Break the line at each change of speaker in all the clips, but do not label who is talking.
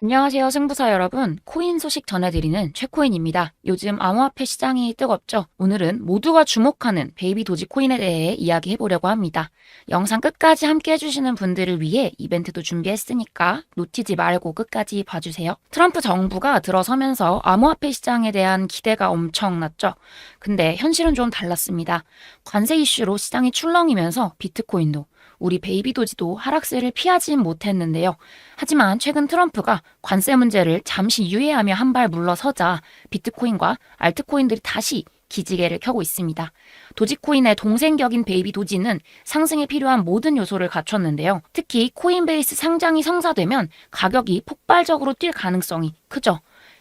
안녕하세요, 승부사 여러분. 코인 소식 전해드리는 최코인입니다. 요즘 암호화폐 시장이 뜨겁죠? 오늘은 모두가 주목하는 베이비 도지 코인에 대해 이야기해보려고 합니다. 영상 끝까지 함께 해주시는 분들을 위해 이벤트도 준비했으니까 놓치지 말고 끝까지 봐주세요. 트럼프 정부가 들어서면서 암호화폐 시장에 대한 기대가 엄청났죠? 근데 현실은 좀 달랐습니다. 관세 이슈로 시장이 출렁이면서 비트코인도 우리 베이비 도지도 하락세를 피하진 못했는데요. 하지만 최근 트럼프가 관세 문제를 잠시 유예하며 한 발 물러서자 비트코인과 알트코인들이 다시 기지개를 켜고 있습니다. 도지코인의 동생격인 베이비 도지는 상승에 필요한 모든 요소를 갖췄는데요. 특히 코인베이스 상장이 성사되면 가격이 폭발적으로 뛸 가능성이 크죠.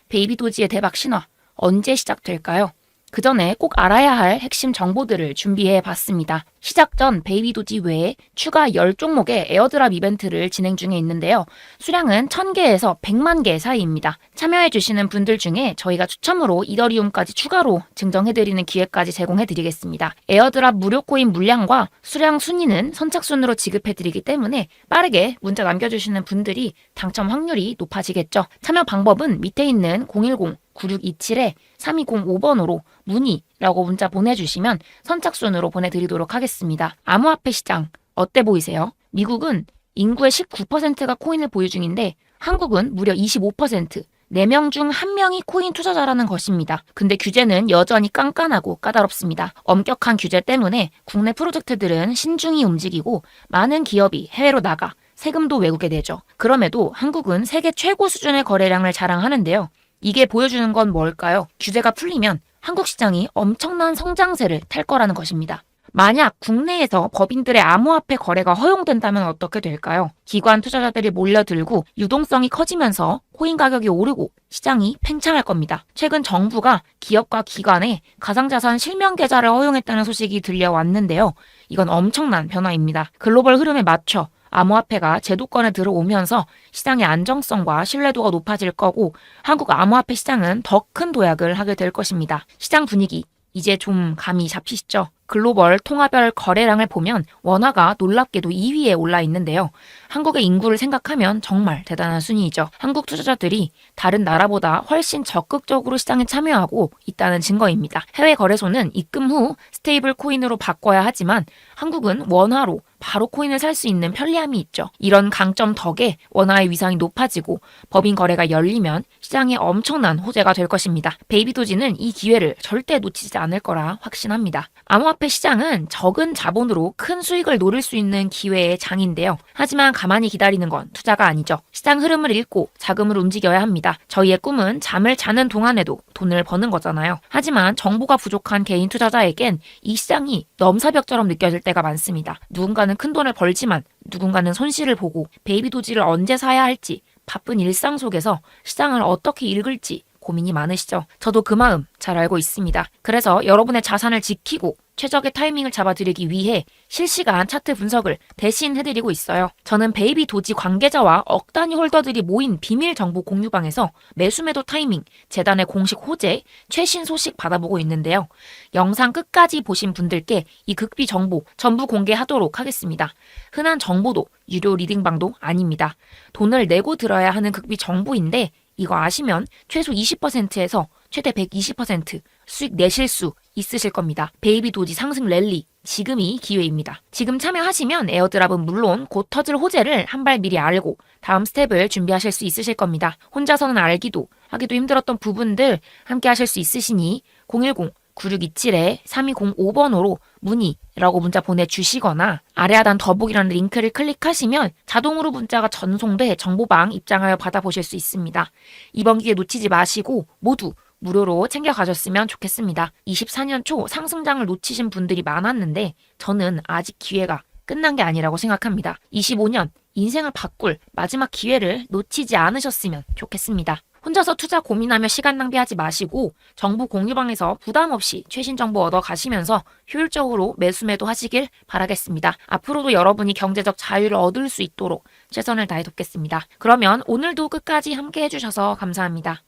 베이비 도지의 대박 신화 언제 시작될까요? 그 전에 꼭 알아야 할 핵심 정보들을 준비해 봤습니다. 시작 전 베이비 도지 외에 추가 10종목의 에어드랍 이벤트를 진행 중에 있는데요. 수량은 1000개에서 100만 개 사이입니다. 참여해 주시는 분들 중에 저희가 추첨으로 이더리움까지 추가로 증정해 드리는 기회까지 제공해 드리겠습니다. 에어드랍 무료 코인 물량과 수량 순위는 선착순으로 지급해 드리기 때문에 빠르게 문자 남겨 주시는 분들이 당첨 확률이 높아지겠죠. 참여 방법은 밑에 있는 010 9627-3205번으로 문의라고 문자 보내주시면 선착순으로 보내드리도록 하겠습니다. 암호화폐 시장 어때 보이세요? 미국은 인구의 19%가 코인을 보유 중인데 한국은 무려 25%. 4명 중 1명이 코인 투자자라는 것입니다. 근데 규제는 여전히 깐깐하고 까다롭습니다. 엄격한 규제 때문에 국내 프로젝트들은 신중히 움직이고 많은 기업이 해외로 나가 세금도 외국에 내죠. 그럼에도 한국은 세계 최고 수준의 거래량을 자랑하는데요. 이게 보여주는 건 뭘까요? 규제가 풀리면 한국 시장이 엄청난 성장세를 탈 거라는 것입니다. 만약 국내에서 법인들의 암호화폐 거래가 허용된다면 어떻게 될까요? 기관 투자자들이 몰려들고 유동성이 커지면서 코인 가격이 오르고 시장이 팽창할 겁니다. 최근 정부가 기업과 기관에 가상자산 실명 계좌를 허용했다는 소식이 들려왔는데요. 이건 엄청난 변화입니다. 글로벌 흐름에 맞춰 암호화폐가 제도권에 들어오면서 시장의 안정성과 신뢰도가 높아질 거고 한국 암호화폐 시장은 더 큰 도약을 하게 될 것입니다. 시장 분위기 이제 좀 감이 잡히시죠? 글로벌 통화별 거래량을 보면 원화가 놀랍게도 2위에 올라 있는데요. 한국의 인구를 생각하면 정말 대단한 순위이죠. 한국 투자자들이 다른 나라보다 훨씬 적극적으로 시장에 참여하고 있다는 증거입니다. 해외 거래소는 입금 후 스테이블 코인으로 바꿔야 하지만 한국은 원화로 바로 코인을 살 수 있는 편리함이 있죠. 이런 강점 덕에 원화의 위상이 높아지고 법인 거래가 열리면 시장에 엄청난 호재가 될 것입니다. 베이비도지는 이 기회를 절대 놓치지 않을 거라 확신합니다. 암호화폐 시장은 적은 자본으로 큰 수익을 노릴 수 있는 기회의 장인데요. 하지만 가만히 기다리는 건 투자가 아니죠. 시장 흐름을 읽고 자금을 움직여야 합니다. 저희의 꿈은 잠을 자는 동안에도 돈을 버는 거잖아요. 하지만 정보가 부족한 개인 투자자에겐 이 시장이 넘사벽처럼 느껴질 때가 많습니다. 누군가는 큰 돈을 벌지만 누군가는 손실을 보고 베이비 도지를 언제 사야 할지 바쁜 일상 속에서 시장을 어떻게 읽을지 고민이 많으시죠? 저도 그 마음 잘 알고 있습니다. 그래서 여러분의 자산을 지키고 최적의 타이밍을 잡아드리기 위해 실시간 차트 분석을 대신 해드리고 있어요. 저는 베이비 도지 관계자와 억 단위 홀더들이 모인 비밀 정보 공유방에서 매수매도 타이밍, 재단의 공식 호재, 최신 소식 받아보고 있는데요. 영상 끝까지 보신 분들께 이 극비 정보 전부 공개하도록 하겠습니다. 흔한 정보도 유료 리딩방도 아닙니다. 돈을 내고 들어야 하는 극비 정보인데 이거 아시면 최소 20%에서 최대 120% 수익 내실 수 있으실 겁니다. 베이비 도지 상승 랠리 지금이 기회입니다. 지금 참여하시면 에어드랍은 물론 곧 터질 호재를 한 발 미리 알고 다음 스텝을 준비하실 수 있으실 겁니다. 혼자서는 알기도 하기도 힘들었던 부분들 함께 하실 수 있으시니 010 9627-3205번으로 문의라고 문자 보내주시거나 아래 하단 더보기라는 링크를 클릭하시면 자동으로 문자가 전송돼 정보방 입장하여 받아보실 수 있습니다. 이번 기회 놓치지 마시고 모두 무료로 챙겨가셨으면 좋겠습니다. 24년 초 상승장을 놓치신 분들이 많았는데 저는 아직 기회가 끝난 게 아니라고 생각합니다. 25년 인생을 바꿀 마지막 기회를 놓치지 않으셨으면 좋겠습니다. 혼자서 투자 고민하며 시간 낭비하지 마시고 정보 공유방에서 부담 없이 최신 정보 얻어 가시면서 효율적으로 매수매도 하시길 바라겠습니다. 앞으로도 여러분이 경제적 자유를 얻을 수 있도록 최선을 다해 돕겠습니다. 그러면 오늘도 끝까지 함께 해주셔서 감사합니다.